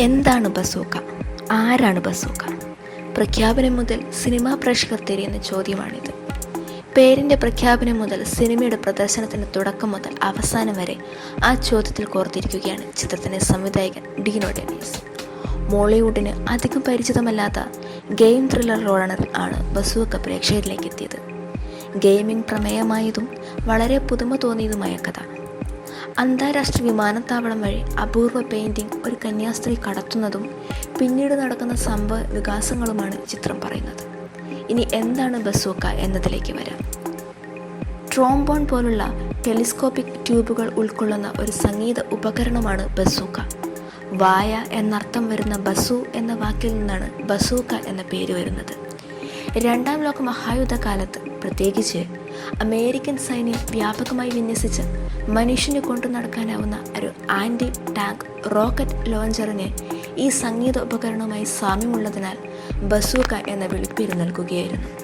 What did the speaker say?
എന്താണ് ബസൂക്ക? ആരാണ് ബസൂക്ക? പ്രഖ്യാപനം മുതൽ സിനിമാ പ്രേക്ഷകർ തിരിയുന്ന ചോദ്യമാണിത്. പേരിന്റെ പ്രഖ്യാപനം മുതൽ സിനിമയുടെ പ്രദർശനത്തിന്റെ തുടക്കം മുതൽ അവസാനം വരെ ആ ചോദ്യത്തിൽ കോർത്തിരിക്കുകയാണ് ചിത്രത്തിന്റെ സംവിധായകൻ ഡീനോ ഡെനീസ് മോളിവുഡിന് അധികം പരിചിതമല്ലാത്ത ഗെയിം ത്രില്ലർ റോളണർ ആണ് ബസൂക്ക പ്രേക്ഷകരിലേക്ക് എത്തിയത് ഗെയിമിംഗ് പ്രമേയമായതും വളരെ പുതുമ തോന്നിയതുമായ കഥ. അന്താരാഷ്ട്ര വിമാനത്താവളം വഴി അപൂർവ പെയിന്റിംഗ് ഒരു കന്യാസ്ത്രീ കടത്തുന്നതും പിന്നീട് നടക്കുന്ന സംഭവ വികാസങ്ങളുമാണ് ചിത്രം പറയുന്നത്. ഇനി എന്താണ് ബസൂക്ക എന്നതിലേക്ക് വരാം. ട്രോംബോൺ പോലുള്ള ടെലിസ്കോപ്പിക് ട്യൂബുകൾ ഉൾക്കൊള്ളുന്ന ഒരു സംഗീത ഉപകരണമാണ് ബസൂക്ക. വായ എന്നർത്ഥം വരുന്ന ബസു എന്ന വാക്കിൽ നിന്നാണ് ബസൂക്ക എന്ന പേര് വരുന്നത്. രണ്ടാം ലോക മഹായുദ്ധകാലത്ത് പ്രത്യേകിച്ച് അമേരിക്കൻ സൈന്യം വ്യാപകമായി വിന്യസിച്ച് മനുഷ്യനെ കൊണ്ടു നടക്കാനാവുന്ന ഒരു ആന്റി ടാങ്ക് റോക്കറ്റ് ലോഞ്ചറിനെ ഈ സംഗീത ഉപകരണവുമായി സാമ്യമുള്ളതിനാൽ ബസൂക്ക എന്ന വിളിപ്പേര് നൽകുകയായിരുന്നു.